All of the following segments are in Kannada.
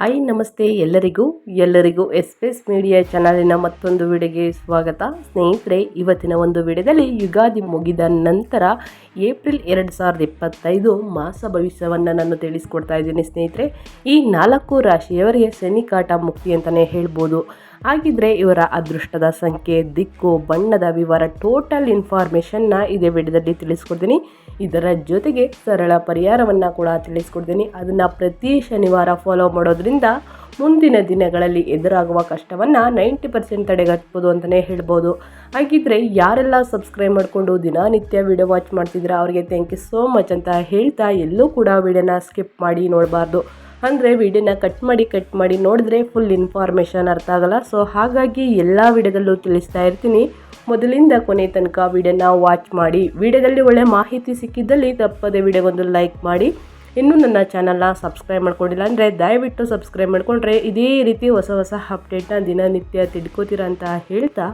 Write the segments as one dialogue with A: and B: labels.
A: ಹಾಯ್, ನಮಸ್ತೆ ಎಲ್ಲರಿಗೂ. ಎಲ್ಲರಿಗೂ ಎಸ್ ಮೀಡಿಯಾ ಚಾನಲಿನ ಮತ್ತೊಂದು ವಿಡಿಯೋಗೆ ಸ್ವಾಗತ. ಸ್ನೇಹಿತರೆ, ಇವತ್ತಿನ ಒಂದು ವಿಡಿಯೋದಲ್ಲಿ ಯುಗಾದಿ ಮುಗಿದ ನಂತರ ಏಪ್ರಿಲ್ ಎರಡು ಸಾವಿರದ ಇಪ್ಪತ್ತೈದು ಮಾಸ ಭವಿಷ್ಯವನ್ನು ನಾನು ತಿಳಿಸ್ಕೊಡ್ತಾ ಇದ್ದೀನಿ ಸ್ನೇಹಿತರೆ. ಈ ನಾಲ್ಕು ರಾಶಿಯವರಿಗೆ ಶನಿಕಾಟ ಮುಕ್ತಿ ಅಂತಲೇ ಹೇಳ್ಬೋದು. ಹಾಗಿದ್ರೆ ಇವರ ಅದೃಷ್ಟದ ಸಂಖ್ಯೆ, ದಿಕ್ಕು, ಬಣ್ಣದ ವಿವರ ಟೋಟಲ್ ಇನ್ಫಾರ್ಮೇಷನ್ನ ಇದೇ ವಿಡಿಯೋದಲ್ಲಿ ತಿಳಿಸ್ಕೊಡ್ತೀನಿ. ಇದರ ಜೊತೆಗೆ ಸರಳ ಪರಿಹಾರವನ್ನು ಕೂಡ ತಿಳಿಸ್ಕೊಡ್ತೀನಿ. ಅದನ್ನು ಪ್ರತಿ ಶನಿವಾರ ಫಾಲೋ ಮಾಡೋದ್ರಿಂದ ಮುಂದಿನ ದಿನಗಳಲ್ಲಿ ಎದುರಾಗುವ ಕಷ್ಟವನ್ನು ನೈಂಟಿ ಪರ್ಸೆಂಟ್ ತಡೆಗಟ್ಬೋದು ಅಂತಲೇ ಹೇಳ್ಬೋದು. ಹಾಗಿದ್ರೆ ಯಾರೆಲ್ಲ ಸಬ್ಸ್ಕ್ರೈಬ್ ಮಾಡಿಕೊಂಡು ದಿನನಿತ್ಯ ವಿಡಿಯೋ ವಾಚ್ ಮಾಡ್ತಿದ್ರೆ ಅವರಿಗೆ ಥ್ಯಾಂಕ್ ಯು ಸೋ ಮಚ್ ಅಂತ ಹೇಳ್ತಾ ಎಲ್ಲೂ ಕೂಡ ವಿಡಿಯೋನ ಸ್ಕಿಪ್ ಮಾಡಿ ನೋಡಬಾರ್ದು. ಅಂದರೆ ವಿಡಿಯೋನ ಕಟ್ ಮಾಡಿ ಕಟ್ ಮಾಡಿ ನೋಡಿದ್ರೆ ಫುಲ್ ಇನ್ಫಾರ್ಮೇಷನ್ ಅರ್ಥ ಆಗಲ್ಲ. ಸೊ ಹಾಗಾಗಿ ಎಲ್ಲ ವಿಡಿಯೋದಲ್ಲೂ ತಿಳಿಸ್ತಾ ಇರ್ತೀನಿ. ಮೊದಲಿಂದ ಕೊನೆ ತನಕ ವಿಡಿಯೋನ ವಾಚ್ ಮಾಡಿ, ವಿಡಿಯೋದಲ್ಲಿ ಒಳ್ಳೆ ಮಾಹಿತಿ ಸಿಕ್ಕಿದ್ದಲ್ಲಿ ತಪ್ಪದೇ ವಿಡಿಯೋಗೊಂದು ಲೈಕ್ ಮಾಡಿ. ಇನ್ನೂ ನನ್ನ ಚಾನಲ್ನ ಸಬ್ಸ್ಕ್ರೈಬ್ ಮಾಡ್ಕೊಂಡಿಲ್ಲ ಅಂದರೆ ದಯವಿಟ್ಟು ಸಬ್ಸ್ಕ್ರೈಬ್ ಮಾಡಿಕೊಂಡ್ರೆ ಇದೇ ರೀತಿ ಹೊಸ ಹೊಸ ಅಪ್ಡೇಟ್ನ ದಿನನಿತ್ಯ ತಿಳ್ಕೊತೀರ ಅಂತ ಹೇಳ್ತಾ,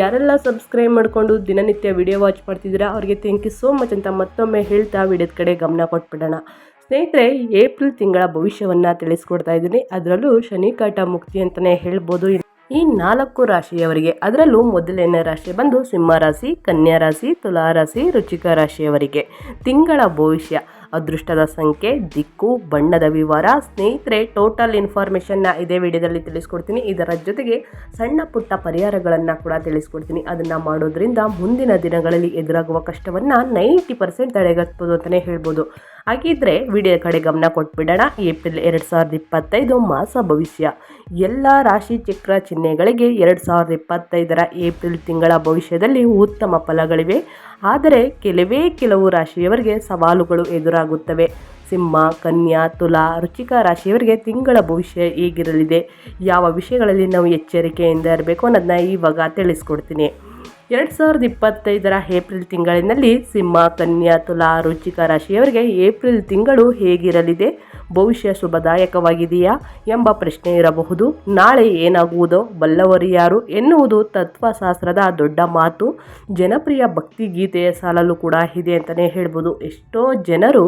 A: ಯಾರೆಲ್ಲ ಸಬ್ಸ್ಕ್ರೈಬ್ ಮಾಡಿಕೊಂಡು ದಿನನಿತ್ಯ ವಿಡಿಯೋ ವಾಚ್ ಮಾಡ್ತಿದ್ದೀರಾ, ಅವ್ರಿಗೆ ಥ್ಯಾಂಕ್ ಯು ಸೋ ಮಚ್ ಅಂತ ಮತ್ತೊಮ್ಮೆ ಹೇಳ್ತಾ ವಿಡಿಯೋದ ಕಡೆ ಗಮನ ಕೊಟ್ಬಿಡೋಣ. ಸ್ನೇಹಿತರೆ, ಏಪ್ರಿಲ್ ತಿಂಗಳ ಭವಿಷ್ಯವನ್ನು ತಿಳಿಸ್ಕೊಡ್ತಾ ಇದ್ದೀನಿ. ಅದರಲ್ಲೂ ಶನಿಕಾಟ ಮುಕ್ತಿ ಅಂತಲೇ ಹೇಳ್ಬೋದು. ಈ ನಾಲ್ಕು ರಾಶಿಯವರಿಗೆ, ಅದರಲ್ಲೂ ಮೊದಲನೇ ರಾಶಿ ಬಂದು ಸಿಂಹ ರಾಶಿ, ಕನ್ಯಾ ರಾಶಿ, ತುಲಾ ರಾಶಿ, ರುಚಿಕ ರಾಶಿಯವರಿಗೆ ತಿಂಗಳ ಭವಿಷ್ಯ. ಅದೃಷ್ಟದ ಸಂಖ್ಯೆ, ದಿಕ್ಕು, ಬಣ್ಣದ ವಿವರ, ಸ್ನೇಹಿತರೆ ಟೋಟಲ್ ಇನ್ಫಾರ್ಮೇಷನ್ನ ಇದೇ ವಿಡಿಯೋದಲ್ಲಿ ತಿಳಿಸ್ಕೊಡ್ತೀನಿ. ಇದರ ಜೊತೆಗೆ ಸಣ್ಣ ಪುಟ್ಟ ಪರಿಹಾರಗಳನ್ನು ಕೂಡ ತಿಳಿಸ್ಕೊಡ್ತೀನಿ. ಅದನ್ನು ಮಾಡೋದ್ರಿಂದ ಮುಂದಿನ ದಿನಗಳಲ್ಲಿ ಎದುರಾಗುವ ಕಷ್ಟವನ್ನು ನೈಂಟಿ ಪರ್ಸೆಂಟ್ ತಡೆಗಟ್ಬೋದು ಅಂತಲೇ ಹೇಳ್ಬೋದು. ಹಾಗಿದ್ರೆ ವಿಡಿಯೋ ಕಡೆ ಗಮನ ಕೊಟ್ಬಿಡೋಣ. ಏಪ್ರಿಲ್ ಎರಡು ಸಾವಿರದ ಇಪ್ಪತ್ತೈದು ಮಾಸ ಭವಿಷ್ಯ. ಎಲ್ಲ ರಾಶಿ ಚಕ್ರ ಚಿಹ್ನೆಗಳಿಗೆ ಎರಡು ಸಾವಿರದ ಇಪ್ಪತ್ತೈದರ ಏಪ್ರಿಲ್ ತಿಂಗಳ ಭವಿಷ್ಯದಲ್ಲಿ ಉತ್ತಮ ಫಲಗಳಿವೆ. ಆದರೆ ಕೆಲವೇ ಕೆಲವು ರಾಶಿಯವರಿಗೆ ಸವಾಲುಗಳು ಎದುರಾಗುತ್ತವೆ. ಸಿಂಹ, ಕನ್ಯಾ, ತುಲಾ, ರುಚಿಕ ರಾಶಿಯವರಿಗೆ ತಿಂಗಳ ಭವಿಷ್ಯ ಹೇಗಿರಲಿದೆ? ಯಾವ ವಿಷಯಗಳಲ್ಲಿ ನಾವು ಎಚ್ಚರಿಕೆಯಿಂದ ಇರಬೇಕು ಅನ್ನೋದನ್ನ ಇವಾಗ ತಿಳಿಸ್ಕೊಡ್ತೀನಿ. ಎರಡು ಸಾವಿರದ ಇಪ್ಪತ್ತೈದರ ಏಪ್ರಿಲ್ ತಿಂಗಳಿನಲ್ಲಿ ಸಿಂಹ, ಕನ್ಯಾ, ತುಲಾ, ರುಚಿಕ ರಾಶಿಯವರಿಗೆ ಏಪ್ರಿಲ್ ತಿಂಗಳು ಹೇಗಿರಲಿದೆ? ಭವಿಷ್ಯ ಶುಭದಾಯಕವಾಗಿದೆಯಾ ಎಂಬ ಪ್ರಶ್ನೆ ಇರಬಹುದು. ನಾಳೆ ಏನಾಗುವುದೋ, ಬಲ್ಲವರು ಯಾರು ಎನ್ನುವುದು ತತ್ವಶಾಸ್ತ್ರದ ದೊಡ್ಡ ಮಾತು. ಜನಪ್ರಿಯ ಭಕ್ತಿ ಗೀತೆಯ ಸಾಲಲು ಕೂಡ ಇದೆ ಅಂತಲೇ ಹೇಳ್ಬೋದು. ಎಷ್ಟೋ ಜನರು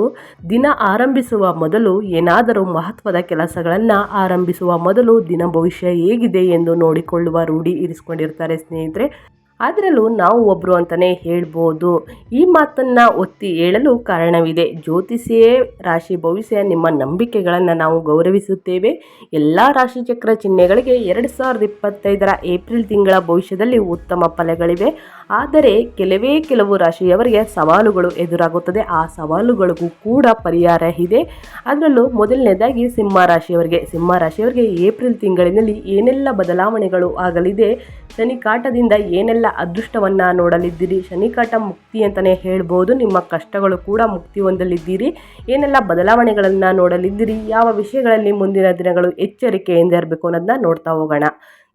A: ದಿನ ಆರಂಭಿಸುವ ಮೊದಲು ಏನಾದರೂ ಮಹತ್ವದ ಕೆಲಸಗಳನ್ನು ಆರಂಭಿಸುವ ಮೊದಲು ದಿನ ಭವಿಷ್ಯ ಹೇಗಿದೆ ಎಂದು ನೋಡಿಕೊಳ್ಳುವ ರೂಢಿ ಇರಿಸಿಕೊಂಡಿರ್ತಾರೆ ಸ್ನೇಹಿತರೆ. ಅದರಲ್ಲೂ ನಾವು ಒಬ್ಬರು ಅಂತಲೇ ಹೇಳ್ಬೋದು. ಈ ಮಾತನ್ನು ಒತ್ತಿ ಹೇಳಲು ಕಾರಣವಿದೆ. ಜ್ಯೋತಿಷಿಯೇ ರಾಶಿ ಭವಿಷ್ಯ ನಿಮ್ಮ ನಂಬಿಕೆಗಳನ್ನು ನಾವು ಗೌರವಿಸುತ್ತೇವೆ. ಎಲ್ಲ ರಾಶಿಚಕ್ರ ಚಿಹ್ನೆಗಳಿಗೆ ಎರಡು ಸಾವಿರದ ಇಪ್ಪತ್ತೈದರ ಏಪ್ರಿಲ್ ತಿಂಗಳ ಭವಿಷ್ಯದಲ್ಲಿ ಉತ್ತಮ ಫಲಗಳಿವೆ. ಆದರೆ ಕೆಲವೇ ಕೆಲವು ರಾಶಿಯವರಿಗೆ ಸವಾಲುಗಳು ಎದುರಾಗುತ್ತದೆ. ಆ ಸವಾಲುಗಳಿಗೂ ಕೂಡ ಪರಿಹಾರ ಇದೆ. ಅದರಲ್ಲೂ ಮೊದಲನೇದಾಗಿ ಸಿಂಹ ರಾಶಿಯವರಿಗೆ. ಸಿಂಹ ರಾಶಿಯವರಿಗೆ ಏಪ್ರಿಲ್ ತಿಂಗಳಿನಲ್ಲಿ ಏನೆಲ್ಲ ಬದಲಾವಣೆಗಳು ಆಗಲಿದೆ? ಶನಿಕಾಟದಿಂದ ಏನೆಲ್ಲ ಅದೃಷ್ಟವನ್ನು ನೋಡಲಿದ್ದೀರಿ. ಶನಿಕಾಟ ಮುಕ್ತಿ ಅಂತಲೇ ಹೇಳ್ಬೋದು. ನಿಮ್ಮ ಕಷ್ಟಗಳು ಕೂಡ ಮುಕ್ತಿ ಹೊಂದಲಿದ್ದೀರಿ. ಏನೆಲ್ಲ ಬದಲಾವಣೆಗಳನ್ನು ನೋಡಲಿದ್ದೀರಿ? ಯಾವ ವಿಷಯಗಳಲ್ಲಿ ಮುಂದಿನ ದಿನಗಳು ಎಚ್ಚರಿಕೆಯಿಂದ ಇರಬೇಕು ಅನ್ನೋದನ್ನ ನೋಡ್ತಾ ಹೋಗೋಣ.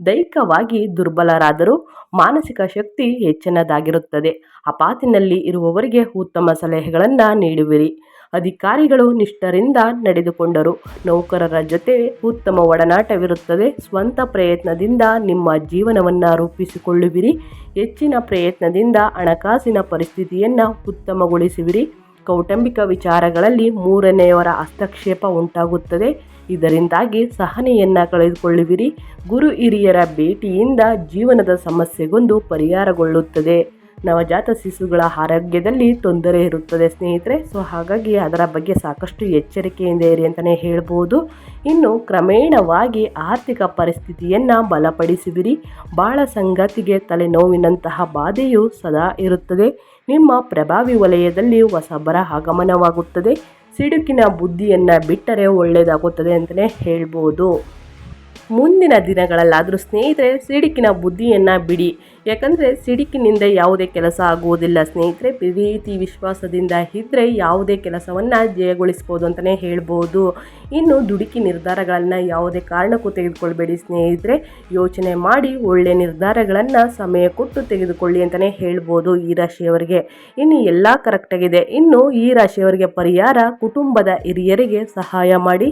A: ದೈಹಿಕವಾಗಿ ದುರ್ಬಲರಾದರೂ ಮಾನಸಿಕ ಶಕ್ತಿ ಹೆಚ್ಚಿನದಾಗಿರುತ್ತದೆ. ಅಪಾತಿನಲ್ಲಿ ಇರುವವರಿಗೆ ಉತ್ತಮ ಸಲಹೆಗಳನ್ನು ನೀಡುವಿರಿ. ಅಧಿಕಾರಿಗಳು ನಿಷ್ಠರಿಂದ ನಡೆದುಕೊಂಡರು. ನೌಕರರ ಜೊತೆ ಉತ್ತಮ ಒಡನಾಟವಿರುತ್ತದೆ. ಸ್ವಂತ ಪ್ರಯತ್ನದಿಂದ ನಿಮ್ಮ ಜೀವನವನ್ನು ರೂಪಿಸಿಕೊಳ್ಳುವಿರಿ. ಹೆಚ್ಚಿನ ಪ್ರಯತ್ನದಿಂದ ಹಣಕಾಸಿನ ಪರಿಸ್ಥಿತಿಯನ್ನು ಉತ್ತಮಗೊಳಿಸುವಿರಿ. ಕೌಟುಂಬಿಕ ವಿಚಾರಗಳಲ್ಲಿ ಮೂರನೆಯವರ ಹಸ್ತಕ್ಷೇಪ ಉಂಟಾಗುತ್ತದೆ. ಇದರಿಂದಾಗಿ ಸಹನೆಯನ್ನು ಕಳೆದುಕೊಳ್ಳುವಿರಿ. ಗುರು ಹಿರಿಯರ ಭೇಟಿಯಿಂದ ಜೀವನದ ಸಮಸ್ಯೆಗೊಂದು ಪರಿಹಾರಗೊಳ್ಳುತ್ತದೆ. ನವಜಾತ ಶಿಶುಗಳ ಆರೋಗ್ಯದಲ್ಲಿ ತೊಂದರೆ ಇರುತ್ತದೆ ಸ್ನೇಹಿತರೆ. ಸೊ ಹಾಗಾಗಿ ಅದರ ಬಗ್ಗೆ ಸಾಕಷ್ಟು ಎಚ್ಚರಿಕೆಯಿಂದ ಇರಿ ಅಂತಲೇ ಹೇಳ್ಬೋದು. ಇನ್ನು ಕ್ರಮೇಣವಾಗಿ ಆರ್ಥಿಕ ಪರಿಸ್ಥಿತಿಯನ್ನು ಬಲಪಡಿಸಿದಿರಿ. ಬಾಳ ಸಂಗತಿಗೆ ತಲೆನೋವಿನಂತಹ ಬಾಧೆಯು ಸದಾ ಇರುತ್ತದೆ. ನಿಮ್ಮ ಪ್ರಭಾವಿ ವಲಯದಲ್ಲಿ ಹೊಸಬರ ಆಗಮನವಾಗುತ್ತದೆ. ಸಿಡುಕಿನ ಬುದ್ಧಿಯನ್ನು ಬಿಟ್ಟರೆ ಒಳ್ಳೆಯದಾಗುತ್ತದೆ ಅಂತಲೇ ಹೇಳ್ಬೋದು. ಮುಂದಿನ ದಿನಗಳಲ್ಲಾದರೂ ಸ್ನೇಹಿತರೆ, ಸಿಡುಕಿನ ಬುದ್ಧಿಯನ್ನು ಬಿಡಿ. ಯಾಕಂದರೆ ಸಿಡಿಕಿನಿಂದ ಯಾವುದೇ ಕೆಲಸ ಆಗುವುದಿಲ್ಲ. ಸ್ನೇಹಿತರೆ, ಪ್ರೀತಿ, ವಿಶ್ವಾಸದಿಂದ ಇದ್ದರೆ ಯಾವುದೇ ಕೆಲಸವನ್ನು ಜಯಗೊಳಿಸ್ಬೋದು ಅಂತಲೇ ಹೇಳ್ಬೋದು. ಇನ್ನು ದುಡುಕಿ ನಿರ್ಧಾರಗಳನ್ನು ಯಾವುದೇ ಕಾರಣಕ್ಕೂ ತೆಗೆದುಕೊಳ್ಬೇಡಿ ಸ್ನೇಹಿತರೆ. ಯೋಚನೆ ಮಾಡಿ ಒಳ್ಳೆಯ ನಿರ್ಧಾರಗಳನ್ನು ಸಮಯ ಕೊಟ್ಟು ತೆಗೆದುಕೊಳ್ಳಿ ಅಂತಲೇ ಹೇಳ್ಬೋದು ಈ ರಾಶಿಯವರಿಗೆ. ಇನ್ನು ಎಲ್ಲ ಕರೆಕ್ಟಾಗಿದೆ ಇನ್ನು ಈ ರಾಶಿಯವರಿಗೆ ಪರಿಹಾರ ಕುಟುಂಬದ ಹಿರಿಯರಿಗೆ ಸಹಾಯ ಮಾಡಿ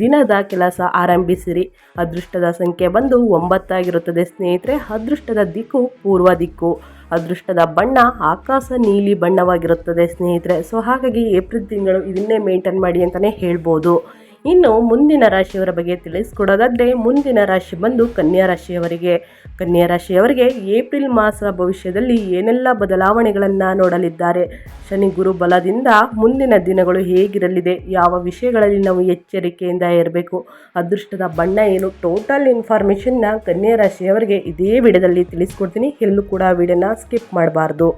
A: ದಿನದ ಕೆಲಸ ಆರಂಭಿಸಿರಿ. ಅದೃಷ್ಟದ ಸಂಖ್ಯೆ ಬಂದು ಒಂಬತ್ತಾಗಿರುತ್ತದೆ ಸ್ನೇಹಿತರೆ. ಅದೃಷ್ಟದ ದಿಕ್ಕು ಪೂರ್ವ ದಿಕ್ಕು. ಅದೃಷ್ಟದ ಬಣ್ಣ ಆಕಾಶ ನೀಲಿ ಬಣ್ಣವಾಗಿರುತ್ತದೆ ಸ್ನೇಹಿತರೆ. ಸೊ ಹಾಗಾಗಿ ಏಪ್ರಿಲ್ ತಿಂಗಳು ಇದನ್ನೇ ಮೇಂಟೈನ್ ಮಾಡಿ ಅಂತಲೇ ಹೇಳ್ಬೋದು. ಇನ್ನು ಮುಂದಿನ ರಾಶಿಯವರ ಬಗ್ಗೆ ತಿಳಿಸ್ಕೊಡೋದಾದರೆ ಮುಂದಿನ ರಾಶಿ ಬಂದು ಕನ್ಯಾ ರಾಶಿಯವರಿಗೆ. ಕನ್ಯಾ ರಾಶಿಯವರಿಗೆ ಏಪ್ರಿಲ್ ಮಾಸ ಭವಿಷ್ಯದಲ್ಲಿ ಏನೆಲ್ಲ ಬದಲಾವಣೆಗಳನ್ನು ನೋಡಲಿದ್ದಾರೆ? ಶನಿ ಗುರು ಬಲದಿಂದ ಮುಂದಿನ ದಿನಗಳು ಹೇಗಿರಲಿದೆ? ಯಾವ ವಿಷಯಗಳಲ್ಲಿ ನಾವು ಎಚ್ಚರಿಕೆಯಿಂದ ಇರಬೇಕು? ಅದೃಷ್ಟದ ಬಣ್ಣ ಏನು? ಟೋಟಲ್ ಇನ್ಫಾರ್ಮೇಷನ್ನ ಕನ್ಯಾ ರಾಶಿಯವರಿಗೆ ಇದೇ ವಿಡಿಯೋದಲ್ಲಿ ತಿಳಿಸ್ಕೊಡ್ತೀನಿ. ಎಲ್ಲೂ ಕೂಡ ವಿಡಿಯೋನ ಸ್ಕಿಪ್ ಮಾಡಬಾರ್ದು.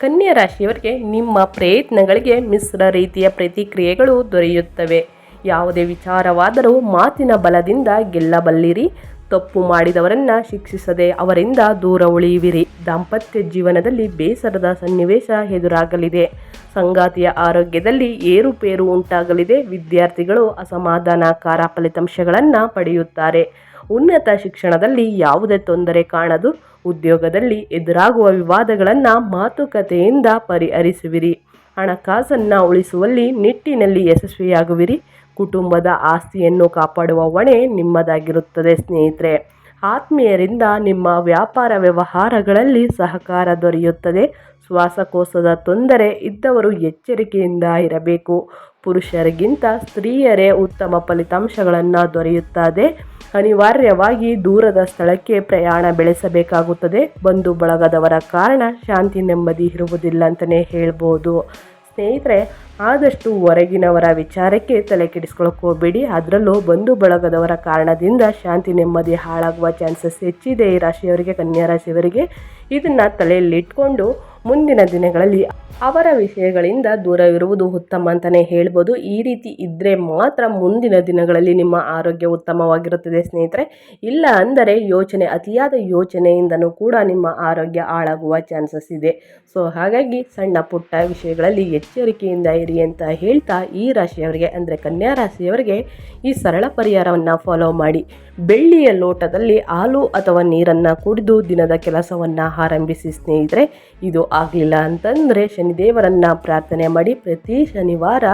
A: ಕನ್ಯಾ ರಾಶಿಯವರಿಗೆ ನಿಮ್ಮ ಪ್ರಯತ್ನಗಳಿಗೆ ಮಿಶ್ರ ರೀತಿಯ ಪ್ರತಿಕ್ರಿಯೆಗಳು ದೊರೆಯುತ್ತವೆ. ಯಾವುದೇ ವಿಚಾರವಾದರೂ ಮಾತಿನ ಬಲದಿಂದ ಗೆಲ್ಲಬಲ್ಲಿರಿ. ತಪ್ಪು ಮಾಡಿದವರನ್ನ ಶಿಕ್ಷಿಸದೆ ಅವರಿಂದ ದೂರ ಉಳಿಯುವಿರಿ. ದಾಂಪತ್ಯ ಜೀವನದಲ್ಲಿ ಬೇಸರದ ಸನ್ನಿವೇಶ ಎದುರಾಗಲಿದೆ. ಸಂಗಾತಿಯ ಆರೋಗ್ಯದಲ್ಲಿ ಏರುಪೇರು ಉಂಟಾಗಲಿದೆ. ವಿದ್ಯಾರ್ಥಿಗಳು ಅಸಮಾಧಾನಕಾರ ಫಲಿತಾಂಶಗಳನ್ನು ಪಡೆಯುತ್ತಾರೆ. ಉನ್ನತ ಶಿಕ್ಷಣದಲ್ಲಿ ಯಾವುದೇ ತೊಂದರೆ ಕಾಣದು. ಉದ್ಯೋಗದಲ್ಲಿ ಎದುರಾಗುವ ವಿವಾದಗಳನ್ನು ಮಾತುಕತೆಯಿಂದ ಪರಿಹರಿಸುವಿರಿ. ಹಣಕಾಸನ್ನು ಉಳಿಸುವಲ್ಲಿ ನಿಟ್ಟಿನಲ್ಲಿ ಯಶಸ್ವಿಯಾಗುವಿರಿ. ಕುಟುಂಬದ ಆಸ್ತಿಯನ್ನು ಕಾಪಾಡುವ ಹೊಣೆ ನಿಮ್ಮದಾಗಿರುತ್ತದೆ, ಸ್ನೇಹಿತರೆ. ಆತ್ಮೀಯರಿಂದ ನಿಮ್ಮ ವ್ಯಾಪಾರ ವ್ಯವಹಾರಗಳಲ್ಲಿ ಸಹಕಾರ ದೊರೆಯುತ್ತದೆ. ಶ್ವಾಸಕೋಶದ ತೊಂದರೆ ಇದ್ದವರು ಎಚ್ಚರಿಕೆಯಿಂದ ಇರಬೇಕು. ಪುರುಷರಿಗಿಂತ ಸ್ತ್ರೀಯರೇ ಉತ್ತಮ ಫಲಿತಾಂಶಗಳನ್ನು ದೊರೆಯುತ್ತದೆ ಅನಿವಾರ್ಯವಾಗಿ ದೂರದ ಸ್ಥಳಕ್ಕೆ ಪ್ರಯಾಣ ಬೆಳೆಸಬೇಕಾಗುತ್ತದೆ. ಬಂಧು ಬಳಗದವರ ಕಾರಣ ಶಾಂತಿ ನೆಮ್ಮದಿ ಇರುವುದಿಲ್ಲ ಅಂತಲೇ ಹೇಳ್ಬೋದು. ಸ್ನೇಹಿತರೆ ಆದಷ್ಟು ಹೊರಗಿನವರ ವಿಚಾರಕ್ಕೆ ತಲೆ ಕೆಡಿಸ್ಕೊಳಕ್ಕೆ ಹೋಗಬೇಡಿ. ಅದರಲ್ಲೂ ಬಂಧು ಬಳಗದವರ ಕಾರಣದಿಂದ ಶಾಂತಿ ನೆಮ್ಮದಿ ಹಾಳಾಗುವ ಚಾನ್ಸಸ್ ಹೆಚ್ಚಿದೆ ಈ ರಾಶಿಯವರಿಗೆ, ಕನ್ಯಾ ರಾಶಿಯವರಿಗೆ. ಇದನ್ನು ತಲೆಯಲ್ಲಿಟ್ಕೊಂಡು ಮುಂದಿನ ದಿನಗಳಲ್ಲಿ ಅವರ ವಿಷಯಗಳಿಂದ ದೂರವಿರುವುದು ಉತ್ತಮ ಅಂತಲೇ ಹೇಳ್ಬೋದು. ಈ ರೀತಿ ಇದ್ದರೆ ಮಾತ್ರ ಮುಂದಿನ ದಿನಗಳಲ್ಲಿ ನಿಮ್ಮ ಆರೋಗ್ಯ ಉತ್ತಮವಾಗಿರುತ್ತದೆ ಸ್ನೇಹಿತರೆ. ಇಲ್ಲ ಅಂದರೆ ಯೋಚನೆ, ಅತಿಯಾದ ಯೋಚನೆಯಿಂದನೂ ಕೂಡ ನಿಮ್ಮ ಆರೋಗ್ಯ ಹಾಳಾಗುವ ಚಾನ್ಸಸ್ ಇದೆ. ಸೊ, ಹಾಗಾಗಿ ಸಣ್ಣ ಪುಟ್ಟ ವಿಷಯಗಳಲ್ಲಿ ಎಚ್ಚರಿಕೆಯಿಂದ ಇರಿ ಅಂತ ಹೇಳ್ತಾ ಈ ರಾಶಿಯವರಿಗೆ, ಅಂದರೆ ಕನ್ಯಾ ರಾಶಿಯವರಿಗೆ ಈ ಸರಳ ಪರಿಹಾರವನ್ನು ಫಾಲೋ ಮಾಡಿ. ಬೆಳ್ಳಿಯ ಲೋಟದಲ್ಲಿ ಹಾಲು ಅಥವಾ ನೀರನ್ನು ಕುಡಿದು ದಿನದ ಕೆಲಸವನ್ನು ಆರಂಭಿಸಿ ಸ್ನೇಹಿತರೆ, ಇದು ಆಗಲಿಲ್ಲ ಅಂತಂದರೆ ಶನಿದೇವರನ್ನು ಪ್ರಾರ್ಥನೆ ಮಾಡಿ ಪ್ರತಿ ಶನಿವಾರ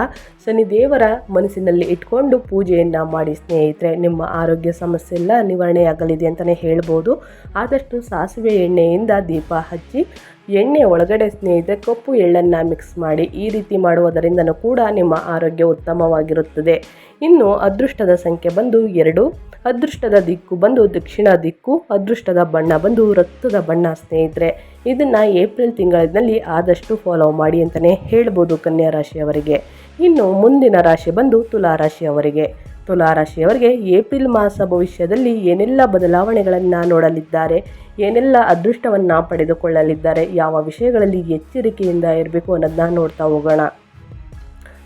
A: ಶನಿದೇವರ ಮನಸ್ಸಿನಲ್ಲಿ ಇಟ್ಕೊಂಡು ಪೂಜೆಯನ್ನು ಮಾಡಿ ಸ್ನೇಹಿತರೆ. ನಿಮ್ಮ ಆರೋಗ್ಯ ಸಮಸ್ಯೆ ಎಲ್ಲ ನಿವಾರಣೆಯಾಗಲಿದೆ ಅಂತಲೇ ಹೇಳ್ಬೋದು. ಆದಷ್ಟು ಸಾಸಿವೆ ಎಣ್ಣೆಯಿಂದ ದೀಪ ಹಚ್ಚಿ ಎಣ್ಣೆ ಒಳಗಡೆ ಸ್ನೇಹಿತರೆ, ಕಪ್ಪು ಎಳ್ಳನ್ನು ಮಿಕ್ಸ್ ಮಾಡಿ ಈ ರೀತಿ ಮಾಡುವುದರಿಂದನೂ ಕೂಡ ನಿಮ್ಮ ಆರೋಗ್ಯ ಉತ್ತಮವಾಗಿರುತ್ತದೆ. ಇನ್ನು ಅದೃಷ್ಟದ ಸಂಖ್ಯೆ ಬಂದು ಎರಡು. ಅದೃಷ್ಟದ ದಿಕ್ಕು ಬಂದು ದಕ್ಷಿಣ ದಿಕ್ಕು, ಅದೃಷ್ಟದ ಬಣ್ಣ ಬಂದು ರಕ್ತದ ಬಣ್ಣ ಸ್ನೇಹಿತರೆ. ಇದನ್ನು ಏಪ್ರಿಲ್ ತಿಂಗಳಿನಲ್ಲಿ ಆದಷ್ಟು ಫಾಲೋ ಮಾಡಿ ಅಂತಲೇ ಹೇಳ್ಬೋದು ಕನ್ಯಾ ರಾಶಿಯವರಿಗೆ. ಇನ್ನು ಮುಂದಿನ ರಾಶಿ ಬಂದು ತುಲಾ ರಾಶಿಯವರಿಗೆ. ತುಲಾ ರಾಶಿಯವರಿಗೆ ಏಪ್ರಿಲ್ ಮಾಸ ಭವಿಷ್ಯದಲ್ಲಿ ಏನೆಲ್ಲ ಬದಲಾವಣೆಗಳನ್ನು ನೋಡಲಿದ್ದಾರೆ, ಏನೆಲ್ಲ ಅದೃಷ್ಟವನ್ನು ಪಡೆದುಕೊಳ್ಳಲಿದ್ದಾರೆ, ಯಾವ ವಿಷಯಗಳಲ್ಲಿ ಎಚ್ಚರಿಕೆಯಿಂದ ಇರಬೇಕು ಅನ್ನೋದನ್ನ ನೋಡ್ತಾ ಹೋಗೋಣ.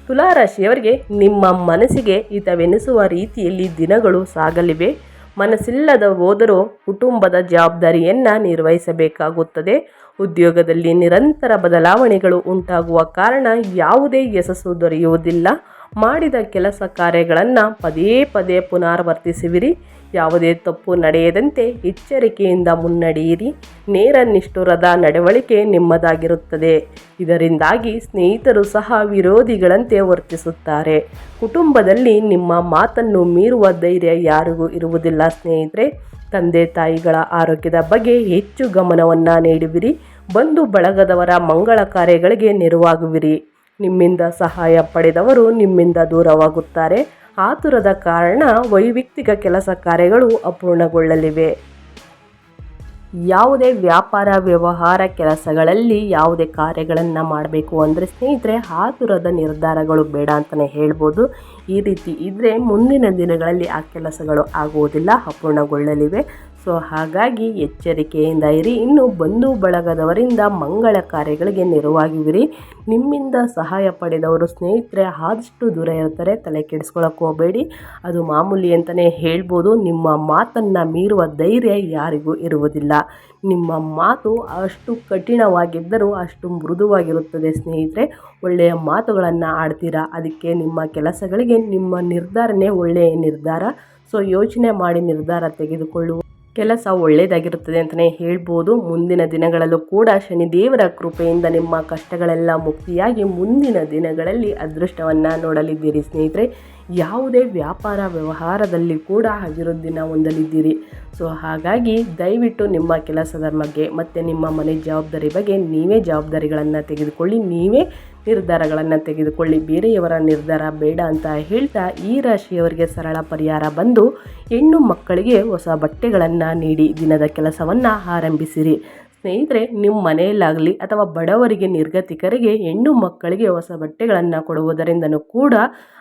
A: ತುಲಾರಾಶಿಯವರಿಗೆ ನಿಮ್ಮ ಮನಸ್ಸಿಗೆ ಹಿತವೆನಿಸುವ ರೀತಿಯಲ್ಲಿ ದಿನಗಳು ಸಾಗಲಿವೆ. ಮನಸ್ಸಿಲ್ಲದ ಹೋದರೂ ಕುಟುಂಬದ ಜವಾಬ್ದಾರಿಯನ್ನು ನಿರ್ವಹಿಸಬೇಕಾಗುತ್ತದೆ. ಉದ್ಯೋಗದಲ್ಲಿ ನಿರಂತರ ಬದಲಾವಣೆಗಳು ಉಂಟಾಗುವ ಕಾರಣ ಯಾವುದೇ ಯಶಸ್ಸು ದೊರೆಯುವುದಿಲ್ಲ. ಮಾಡಿದ ಕೆಲಸ ಕಾರ್ಯಗಳನ್ನು ಪದೇ ಪದೇ ಪುನರಾವರ್ತಿಸುವಿರಿ. ಯಾವುದೇ ತಪ್ಪು ನಡೆಯದಂತೆ ಎಚ್ಚರಿಕೆಯಿಂದ ಮುನ್ನಡೆಯಿರಿ. ನೇರ ನಿಷ್ಠುರದ ನಡವಳಿಕೆ ನಿಮ್ಮದಾಗಿರುತ್ತದೆ. ಇದರಿಂದಾಗಿ ಸ್ನೇಹಿತರು ಸಹ ವಿರೋಧಿಗಳಂತೆ ವರ್ತಿಸುತ್ತಾರೆ. ಕುಟುಂಬದಲ್ಲಿ ನಿಮ್ಮ ಮಾತನ್ನು ಮೀರುವ ಧೈರ್ಯ ಯಾರಿಗೂ ಇರುವುದಿಲ್ಲ ಸ್ನೇಹಿತರೆ. ತಂದೆ ತಾಯಿಗಳ ಆರೋಗ್ಯದ ಬಗ್ಗೆ ಹೆಚ್ಚು ಗಮನವನ್ನು ನೀಡುವಿರಿ. ಬಂಧು ಬಳಗದವರ ಮಂಗಳ ಕಾರ್ಯಗಳಿಗೆ ನೆರವಾಗುವಿರಿ. ನಿಮ್ಮಿಂದ ಸಹಾಯ ಪಡೆದವರು ನಿಮ್ಮಿಂದ ದೂರವಾಗುತ್ತಾರೆ. ಆತುರದ ಕಾರಣ ವೈಯಕ್ತಿಕ ಕೆಲಸ ಕಾರ್ಯಗಳು ಅಪೂರ್ಣಗೊಳ್ಳಲಿವೆ. ಯಾವುದೇ ವ್ಯಾಪಾರ, ವ್ಯವಹಾರ ಕೆಲಸಗಳಲ್ಲಿ ಯಾವುದೇ ಕಾರ್ಯಗಳನ್ನು ಮಾಡಬೇಕು ಅಂದರೆ ಸ್ನೇಹಿತರೆ, ಆತುರದ ನಿರ್ಧಾರಗಳು ಬೇಡ ಅಂತಲೇ ಹೇಳ್ಬೋದು. ಈ ರೀತಿ ಇದ್ದರೆ ಮುಂದಿನ ದಿನಗಳಲ್ಲಿ ಆ ಕೆಲಸಗಳು ಆಗುವುದಿಲ್ಲ, ಅಪೂರ್ಣಗೊಳ್ಳಲಿವೆ. ಸೊ ಹಾಗಾಗಿ ಎಚ್ಚರಿಕೆಯಿಂದ ಇರಿ. ಇನ್ನು ಬಂಧು ಬಳಗದವರಿಂದ ಮಂಗಳ ಕಾರ್ಯಗಳಿಗೆ ನೆರವಾಗಿವಿರಿ. ನಿಮ್ಮಿಂದ ಸಹಾಯ ಪಡೆದವರು ಸ್ನೇಹಿತರೆ, ಆದಷ್ಟು ದೂರ ಇರ್ತಾರೆ ತಲೆ ಕೆಡಿಸ್ಕೊಳಕ್ಕೆ ಹೋಗಬೇಡಿ. ಅದು ಮಾಮೂಲಿ ಅಂತಲೇ ಹೇಳ್ಬೋದು. ನಿಮ್ಮ ಮಾತನ್ನು ಮೀರುವ ಧೈರ್ಯ ಯಾರಿಗೂ ಇರುವುದಿಲ್ಲ. ನಿಮ್ಮ ಮಾತು ಅಷ್ಟು ಕಠಿಣವಾಗಿದ್ದರೂ ಅಷ್ಟು ಮೃದುವಾಗಿರುತ್ತದೆ ಸ್ನೇಹಿತರೆ. ಒಳ್ಳೆಯ ಮಾತುಗಳನ್ನು ಆಡ್ತೀರಾ? ಅದಕ್ಕೆ ನಿಮ್ಮ ಕೆಲಸಗಳಿಗೆ ನಿಮ್ಮ ನಿರ್ಧಾರನೇ ಒಳ್ಳೆಯ ನಿರ್ಧಾರ. ಸೊ ಯೋಚನೆ ಮಾಡಿ ನಿರ್ಧಾರ ತೆಗೆದುಕೊಳ್ಳುವ ಕೆಲಸ ಒಳ್ಳೆಯದಾಗಿರುತ್ತದೆ ಅಂತಲೇ ಹೇಳ್ಬೋದು. ಮುಂದಿನ ದಿನಗಳಲ್ಲೂ ಕೂಡ ಶನಿದೇವರ ಕೃಪೆಯಿಂದ ನಿಮ್ಮ ಕಷ್ಟಗಳೆಲ್ಲ ಮುಕ್ತಿಯಾಗಿ ಮುಂದಿನ ದಿನಗಳಲ್ಲಿ ಅದೃಷ್ಟವನ್ನು ನೋಡಲಿದ್ದೀರಿ ಸ್ನೇಹಿತರೆ. ಯಾವುದೇ ವ್ಯಾಪಾರ ವ್ಯವಹಾರದಲ್ಲಿ ಕೂಡ ಅಭಿವೃದ್ಧಿನ ಹೊಂದಲಿದ್ದೀರಿ. ಸೊ, ಹಾಗಾಗಿ ದಯವಿಟ್ಟು ನಿಮ್ಮ ಕೆಲಸದ ಬಗ್ಗೆ ಮತ್ತು ನಿಮ್ಮ ಮನೆ ಜವಾಬ್ದಾರಿ ಬಗ್ಗೆ ನೀವೇ ಜವಾಬ್ದಾರಿಗಳನ್ನು ತೆಗೆದುಕೊಳ್ಳಿ. ನೀವೇ ನಿರ್ಧಾರಗಳನ್ನು ತೆಗೆದುಕೊಳ್ಳಿ. ಬೇರೆಯವರ ನಿರ್ಧಾರ ಬೇಡ ಅಂತ ಹೇಳ್ತಾ ಈ ರಾಶಿಯವರಿಗೆ ಸರಳ ಪರಿಹಾರ ಬಂದು ಹೆಣ್ಣು ಮಕ್ಕಳಿಗೆ ಹೊಸ ಬಟ್ಟೆಗಳನ್ನು ನೀಡಿ ದಿನದ ಕೆಲಸವನ್ನು ಆರಂಭಿಸಿರಿ. ಸ್ನೇಹಿತರೆ ನಿಮ್ಮ ಮನೆಯಲ್ಲಾಗಲಿ ಅಥವಾ ಬಡವರಿಗೆ, ನಿರ್ಗತಿಕರಿಗೆ, ಹೆಣ್ಣು ಮಕ್ಕಳಿಗೆ ಹೊಸ ಬಟ್ಟೆಗಳನ್ನು ಕೊಡುವುದರಿಂದನೂ ಕೂಡ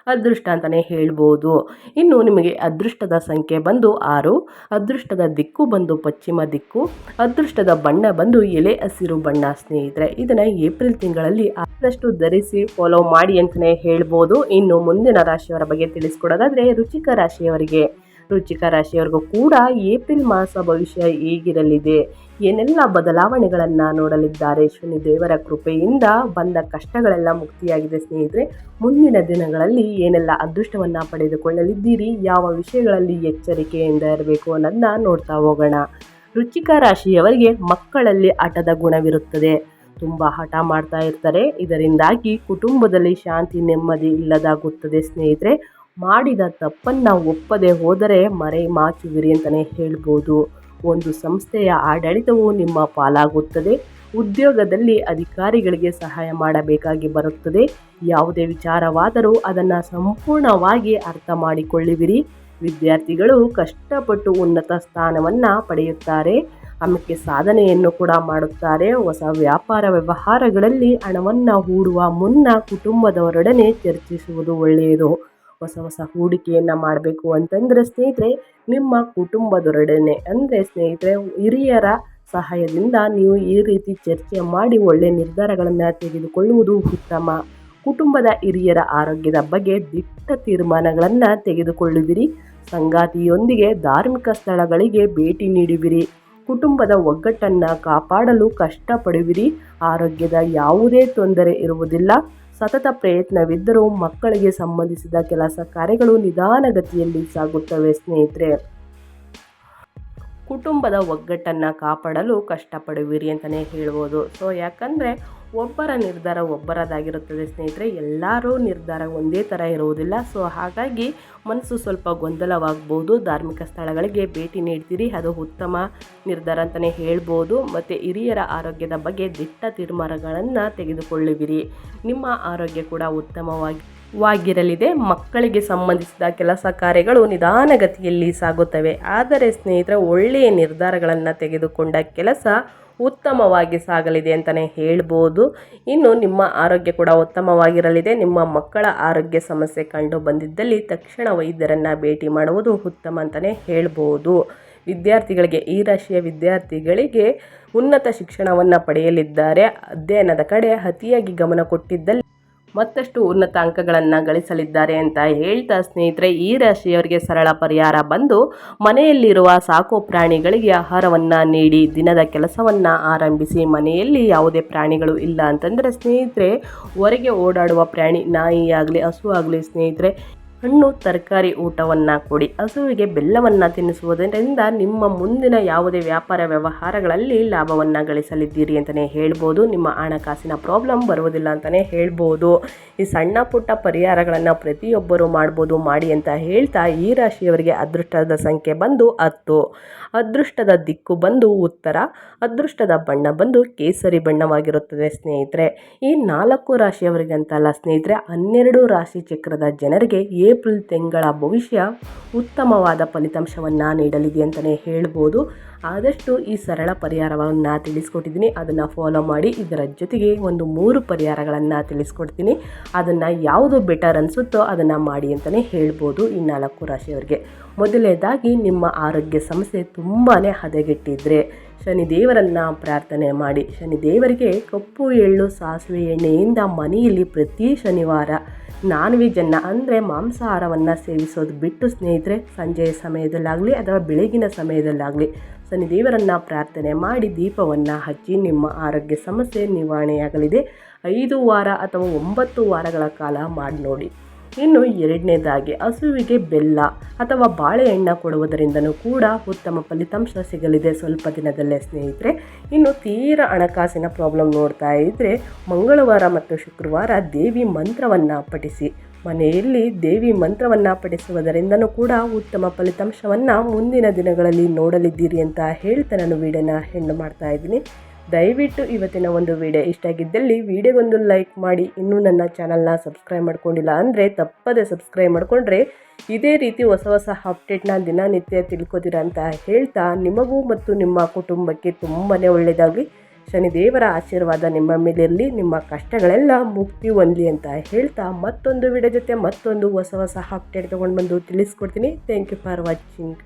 A: ಅದೃಷ್ಟ ಅಂತಲೇ ಹೇಳ್ಬೋದು. ಇನ್ನು ನಿಮಗೆ ಅದೃಷ್ಟದ ಸಂಖ್ಯೆ ಬಂದು ಆರು, ಅದೃಷ್ಟದ ದಿಕ್ಕು ಬಂದು ಪಶ್ಚಿಮ ದಿಕ್ಕು, ಅದೃಷ್ಟದ ಬಣ್ಣ ಬಂದು ಎಲೆ, ಹಸಿರು ಬಣ್ಣ ಸ್ನೇಹಿತರೆ. ಇದನ್ನು ಏಪ್ರಿಲ್ ತಿಂಗಳಲ್ಲಿ ಆದಷ್ಟು ಧರಿಸಿ ಫಾಲೋ ಮಾಡಿ ಅಂತಲೇ ಹೇಳ್ಬೋದು. ಇನ್ನು ಮುಂದಿನ ರಾಶಿಯವರ ಬಗ್ಗೆ ತಿಳಿಸ್ಕೊಡೋದಾದರೆ, ರುಚಿಕ ರಾಶಿಯವರಿಗೆ. ರುಚಿಕ ರಾಶಿಯವರಿಗೂ ಕೂಡ ಏಪ್ರಿಲ್ ಮಾಸ ಭವಿಷ್ಯ ಹೇಗಿರಲಿದೆ. ಏನೆಲ್ಲ ಬದಲಾವಣೆಗಳನ್ನು ನೋಡಲಿದ್ದಾರೆ? ಶನಿ ದೇವರ ಕೃಪೆಯಿಂದ ಬಂದ ಕಷ್ಟಗಳೆಲ್ಲ ಮುಕ್ತಿಯಾಗಿದೆ ಸ್ನೇಹಿತರೆ. ಮುಂದಿನ ದಿನಗಳಲ್ಲಿ ಏನೆಲ್ಲ ಅದೃಷ್ಟವನ್ನು ಪಡೆದುಕೊಳ್ಳಲಿದ್ದೀರಿ? ಯಾವ ವಿಷಯಗಳಲ್ಲಿ ಎಚ್ಚರಿಕೆಯಿಂದ ಇರಬೇಕು ಅನ್ನೋದನ್ನ ನೋಡ್ತಾ ಹೋಗೋಣ. ರುಚಿಕ ರಾಶಿಯವರಿಗೆ ಮಕ್ಕಳಲ್ಲಿ ಆಟದ ಗುಣವಿರುತ್ತದೆ. ತುಂಬ ಹಠ ಮಾಡ್ತಾ ಇರ್ತಾರೆ. ಇದರಿಂದಾಗಿ ಕುಟುಂಬದಲ್ಲಿ ಶಾಂತಿ ನೆಮ್ಮದಿ ಇಲ್ಲದಾಗುತ್ತದೆ ಸ್ನೇಹಿತರೆ. ಮಾಡಿದ ತಪ್ಪನ್ನು ಒಪ್ಪದೆ ಹೋದರೆ ಮರೆ ಮಾಚುವಿರಿ ಅಂತಲೇ ಹೇಳ್ಬೋದು. ಒಂದು ಸಂಸ್ಥೆಯ ಆಡಳಿತವು ನಿಮ್ಮ ಪಾಲಾಗುತ್ತದೆ. ಉದ್ಯೋಗದಲ್ಲಿ ಅಧಿಕಾರಿಗಳಿಗೆ ಸಹಾಯ ಮಾಡಬೇಕಾಗಿ ಬರುತ್ತದೆ. ಯಾವುದೇ ವಿಚಾರವಾದರೂ ಅದನ್ನು ಸಂಪೂರ್ಣವಾಗಿ ಅರ್ಥ ಮಾಡಿಕೊಳ್ಳುವಿರಿ. ವಿದ್ಯಾರ್ಥಿಗಳು ಕಷ್ಟಪಟ್ಟು ಉನ್ನತ ಸ್ಥಾನವನ್ನು ಪಡೆಯುತ್ತಾರೆ. ಆಮೇಲೆ ಸಾಧನೆಯನ್ನು ಕೂಡ ಮಾಡುತ್ತಾರೆ. ಹೊಸ ವ್ಯಾಪಾರ ವ್ಯವಹಾರಗಳಲ್ಲಿ ಹಣವನ್ನು ಹೂಡುವ ಮುನ್ನ ಕುಟುಂಬದವರೊಡನೆ ಚರ್ಚಿಸುವುದು ಒಳ್ಳೆಯದು. ಹೊಸ ಹೊಸ ಹೂಡಿಕೆಯನ್ನು ಮಾಡಬೇಕು ಅಂತಂದರೆ ಸ್ನೇಹಿತರೆ, ನಿಮ್ಮ ಕುಟುಂಬದೊಡನೆ ಅಂದರೆ ಸ್ನೇಹಿತರೆ, ಹಿರಿಯರ ಸಹಾಯದಿಂದ ನೀವು ಈ ರೀತಿ ಚರ್ಚೆ ಮಾಡಿ ಒಳ್ಳೆಯ ನಿರ್ಧಾರಗಳನ್ನು ತೆಗೆದುಕೊಳ್ಳುವುದು ಉತ್ತಮ. ಕುಟುಂಬದ ಹಿರಿಯರ ಆರೋಗ್ಯದ ಬಗ್ಗೆ ದಿಟ್ಟ ತೀರ್ಮಾನಗಳನ್ನು ತೆಗೆದುಕೊಳ್ಳುವಿರಿ. ಸಂಗಾತಿಯೊಂದಿಗೆ ಧಾರ್ಮಿಕ ಸ್ಥಳಗಳಿಗೆ ಭೇಟಿ ನೀಡುವಿರಿ. ಕುಟುಂಬದ ಒಗ್ಗಟ್ಟನ್ನು ಕಾಪಾಡಲು ಕಷ್ಟಪಡುವಿರಿ. ಆರೋಗ್ಯದ ಯಾವುದೇ ತೊಂದರೆ ಇರುವುದಿಲ್ಲ. ಸತತ ಪ್ರಯತ್ನವಿದ್ದರೂ ಮಕ್ಕಳಿಗೆ ಸಂಬಂಧಿಸಿದ ಕೆಲಸ ಕಾರ್ಯಗಳು ನಿಧಾನಗತಿಯಲ್ಲಿ ಸಾಗುತ್ತವೆ, ಸ್ನೇಹಿತರೆ. ಕುಟುಂಬದ ಒಗ್ಗಟ್ಟನ್ನು ಕಾಪಾಡಲು ಕಷ್ಟಪಡುವಿರಿ ಅಂತಲೇ ಹೇಳ್ಬೋದು. ಸೊ ಯಾಕಂದರೆ ಒಬ್ಬರ ನಿರ್ಧಾರ ಒಬ್ಬರದಾಗಿರುತ್ತದೆ ಸ್ನೇಹಿತರೆ, ಎಲ್ಲರೂ ನಿರ್ಧಾರ ಒಂದೇ ಥರ ಇರುವುದಿಲ್ಲ. ಸೊ ಹಾಗಾಗಿ ಮನಸ್ಸು ಸ್ವಲ್ಪ ಗೊಂದಲವಾಗ್ಬೋದು. ಧಾರ್ಮಿಕ ಸ್ಥಳಗಳಿಗೆ ಭೇಟಿ ನೀಡ್ತೀರಿ, ಅದು ಉತ್ತಮ ನಿರ್ಧಾರ ಅಂತಲೇ ಹೇಳ್ಬೋದು. ಮತ್ತು ಹಿರಿಯರ ಆರೋಗ್ಯದ ಬಗ್ಗೆ ದಿಟ್ಟ ತೀರ್ಮಾನಗಳನ್ನು ತೆಗೆದುಕೊಳ್ಳುವಿರಿ. ನಿಮ್ಮ ಆರೋಗ್ಯ ಕೂಡ ಉತ್ತಮವಾಗಿ ವಾಗಿರಲಿದೆ. ಮಕ್ಕಳಿಗೆ ಸಂಬಂಧಿಸಿದ ಕೆಲಸ ಕಾರ್ಯಗಳು ನಿಧಾನಗತಿಯಲ್ಲಿ ಸಾಗುತ್ತವೆ. ಆದರೆ ಸ್ನೇಹಿತರೆ, ಒಳ್ಳೆಯ ನಿರ್ಧಾರಗಳನ್ನು ತೆಗೆದುಕೊಂಡ ಕೆಲಸ ಉತ್ತಮವಾಗಿ ಸಾಗಲಿದೆ ಅಂತಲೇ ಹೇಳ್ಬೋದು. ಇನ್ನು ನಿಮ್ಮ ಆರೋಗ್ಯ ಕೂಡ ಉತ್ತಮವಾಗಿರಲಿದೆ. ನಿಮ್ಮ ಮಕ್ಕಳ ಆರೋಗ್ಯ ಸಮಸ್ಯೆ ಕಂಡು ಬಂದಿದ್ದಲ್ಲಿ ತಕ್ಷಣ ವೈದ್ಯರನ್ನು ಭೇಟಿ ಮಾಡುವುದು ಉತ್ತಮ ಅಂತಲೇ ಹೇಳ್ಬೋದು. ವಿದ್ಯಾರ್ಥಿಗಳಿಗೆ, ಈ ರಾಶಿಯ ವಿದ್ಯಾರ್ಥಿಗಳಿಗೆ ಉನ್ನತ ಶಿಕ್ಷಣವನ್ನು ಪಡೆಯಲಿದ್ದಾರೆ. ಅಧ್ಯಯನದ ಕಡೆ ಅತಿಯಾಗಿ ಗಮನ ಕೊಟ್ಟಿದ್ದಲ್ಲಿ ಮತ್ತಷ್ಟು ಉನ್ನತ ಅಂಕಗಳನ್ನು ಗಳಿಸಲಿದ್ದಾರೆ ಅಂತ ಹೇಳ್ತಾ ಸ್ನೇಹಿತರೆ, ಈ ರಾಶಿಯವರಿಗೆ ಸರಳ ಪರಿಹಾರ ಬಂದು ಮನೆಯಲ್ಲಿರುವ ಸಾಕು ಪ್ರಾಣಿಗಳಿಗೆ ಆಹಾರವನ್ನು ನೀಡಿ ದಿನದ ಕೆಲಸವನ್ನು ಆರಂಭಿಸಿ ಮನೆಯಲ್ಲಿ ಯಾವುದೇ ಪ್ರಾಣಿಗಳು ಇಲ್ಲ ಅಂತಂದರೆ ಸ್ನೇಹಿತರೆ, ಹೊರಗೆ ಓಡಾಡುವ ಪ್ರಾಣಿ ನಾಯಿ ಆಗಲಿ ಹಸು ಆಗಲಿ ಸ್ನೇಹಿತರೆ ಹಣ್ಣು, ತರಕಾರಿ ಊಟವನ್ನು ಕೊಡಿ ಹಸುವಿಗೆ ಬೆಲ್ಲವನ್ನು ತಿನ್ನಿಸುವುದರಿಂದ ನಿಮ್ಮ ಮುಂದಿನ ಯಾವುದೇ ವ್ಯಾಪಾರ ವ್ಯವಹಾರಗಳಲ್ಲಿ ಲಾಭವನ್ನು ಗಳಿಸಲಿದ್ದೀರಿ ಅಂತಲೇ ಹೇಳ್ಬೋದು. ನಿಮ್ಮ ಹಣಕಾಸಿನ ಪ್ರಾಬ್ಲಮ್ ಬರುವುದಿಲ್ಲ ಅಂತಲೇ ಹೇಳ್ಬೋದು. ಈ ಸಣ್ಣ ಪುಟ್ಟ ಪರಿಹಾರಗಳನ್ನು ಪ್ರತಿಯೊಬ್ಬರು ಮಾಡ್ಬೋದು, ಮಾಡಿ ಅಂತ ಹೇಳ್ತಾ ಈ ರಾಶಿಯವರಿಗೆ ಅದೃಷ್ಟದ ಸಂಖ್ಯೆ ಬಂದು ಹತ್ತು. ಅದೃಷ್ಟದ ದಿಕ್ಕು ಬಂದು ಉತ್ತರ, ಅದೃಷ್ಟದ ಬಣ್ಣ ಬಂದು ಕೇಸರಿ ಬಣ್ಣವಾಗಿರುತ್ತದೆ ಸ್ನೇಹಿತರೆ. ಈ ನಾಲ್ಕು ರಾಶಿಯವರಿಗೆ ಅಂತಲ್ಲ ಸ್ನೇಹಿತರೆ, ಹನ್ನೆರಡು ರಾಶಿ ಚಕ್ರದ ಜನರಿಗೆ ಏಪ್ರಿಲ್ ತಿಂಗಳ ಭವಿಷ್ಯ ಉತ್ತಮವಾದ ಫಲಿತಾಂಶವನ್ನು ನೀಡಲಿದೆ ಅಂತಲೇ ಹೇಳ್ಬೋದು. ಆದಷ್ಟು ಈ ಸರಳ ಪರಿಹಾರವನ್ನು ತಿಳಿಸ್ಕೊಟ್ಟಿದ್ದೀನಿ. ಅದನ್ನು ಫಾಲೋ ಮಾಡಿ ಇದರ ಜೊತೆಗೆ ಒಂದು ಮೂರು ಪರಿಹಾರಗಳನ್ನು ತಿಳಿಸ್ಕೊಡ್ತೀನಿ. ಅದನ್ನು ಯಾವುದು ಬೆಟರ್ ಅನಿಸುತ್ತೋ ಅದನ್ನು ಮಾಡಿ ಅಂತಲೇ ಹೇಳ್ಬೋದು ಈ ನಾಲ್ಕು ರಾಶಿಯವರಿಗೆ. ಮೊದಲನೇದಾಗಿ ನಿಮ್ಮ ಆರೋಗ್ಯ ಸಮಸ್ಯೆ ತುಂಬಾ ಹದಗೆಟ್ಟಿದ್ರೆ ಶನಿದೇವರನ್ನು ಪ್ರಾರ್ಥನೆ ಮಾಡಿ. ಶನಿದೇವರಿಗೆ ಕಪ್ಪು, ಎಳ್ಳು, ಸಾಸಿವೆ ಎಣ್ಣೆಯಿಂದ ಮನೆಯಲ್ಲಿ ಪ್ರತಿ ಶನಿವಾರ ನಾನ್ ವೆಜ್ಜನ್ನು ಅಂದರೆ ಮಾಂಸಾಹಾರವನ್ನು ಸೇವಿಸೋದು ಬಿಟ್ಟು ಸ್ನೇಹಿತರೆ, ಸಂಜೆಯ ಸಮಯದಲ್ಲಾಗಲಿ ಅಥವಾ ಬೆಳಗಿನ ಸಮಯದಲ್ಲಾಗಲಿ ಶನಿದೇವರನ್ನು ಪ್ರಾರ್ಥನೆ ಮಾಡಿ ದೀಪವನ್ನು ಹಚ್ಚಿ ನಿಮ್ಮ ಆರೋಗ್ಯ ಸಮಸ್ಯೆ ನಿವಾರಣೆಯಾಗಲಿದೆ. ಐದು ವಾರ ಅಥವಾ ಒಂಬತ್ತು ವಾರಗಳ ಕಾಲ ಮಾಡಿ ನೋಡಿ. ಇನ್ನು ಎರಡನೇದಾಗಿ ಹಸುವಿಗೆ ಬೆಲ್ಲ ಅಥವಾ ಬಾಳೆಹಣ್ಣು ಕೊಡುವುದರಿಂದನೂ ಕೂಡ ಉತ್ತಮ ಫಲಿತಾಂಶ ಸಿಗಲಿದೆ. ಸ್ವಲ್ಪ ದಿನದಲ್ಲೇ ಸ್ನೇಹಿತರೆ, ಇನ್ನು ತೀರಾ ಹಣಕಾಸಿನ ಪ್ರಾಬ್ಲಮ್ ನೋಡ್ತಾ ಇದ್ದರೆ ಮಂಗಳವಾರ ಮತ್ತು ಶುಕ್ರವಾರ ದೇವಿ ಮಂತ್ರವನ್ನು ಪಠಿಸಿ. ಮನೆಯಲ್ಲಿ ದೇವಿ ಮಂತ್ರವನ್ನು ಪಠಿಸುವುದರಿಂದನೂ ಕೂಡ ಉತ್ತಮ ಫಲಿತಾಂಶವನ್ನು ಮುಂದಿನ ದಿನಗಳಲ್ಲಿ ನೋಡಲಿದ್ದೀರಿ ಅಂತ ಹೇಳ್ತಾ ನಾನು ವೀಡಿಯೋನ ಹೆಣ್ಣು ಮಾಡ್ತಾ ಇದ್ದೀನಿ. ದಯವಿಟ್ಟು ಇವತ್ತಿನ ಒಂದು ವಿಡಿಯೋ ಇಷ್ಟ ಆಗಿದ್ದಲ್ಲಿ ವಿಡಿಯೋಗೊಂದು ಲೈಕ್ ಮಾಡಿ. ಇನ್ನೂ ನನ್ನ ಚಾನಲ್ನ ಸಬ್ಸ್ಕ್ರೈಬ್ ಮಾಡ್ಕೊಂಡಿಲ್ಲ ಅಂದರೆ ತಪ್ಪದೆ ಸಬ್ಸ್ಕ್ರೈಬ್ ಮಾಡಿಕೊಂಡ್ರೆ ಇದೇ ರೀತಿ ಹೊಸ ಹೊಸ ಅಪ್ಡೇಟ್ನ ದಿನನಿತ್ಯ ತಿಳ್ಕೊತೀರ ಅಂತ ಹೇಳ್ತಾ ನಿಮಗೂ ಮತ್ತು ನಿಮ್ಮ ಕುಟುಂಬಕ್ಕೆ ತುಂಬಾ ಒಳ್ಳೆಯದಾಗಲಿ. ಶನಿದೇವರ ಆಶೀರ್ವಾದ ನಿಮ್ಮ ಮೇಲಿರಲಿ, ನಿಮ್ಮ ಕಷ್ಟಗಳೆಲ್ಲ ಮುಕ್ತಿ ಹೊಂದಲಿ ಅಂತ ಹೇಳ್ತಾ ಮತ್ತೊಂದು ವಿಡಿಯೋ ಜೊತೆ ಮತ್ತೊಂದು ಹೊಸ ಹೊಸ ಅಪ್ಡೇಟ್ ತೊಗೊಂಡು ಬಂದು ತಿಳಿಸ್ಕೊಡ್ತೀನಿ. Thank you for watching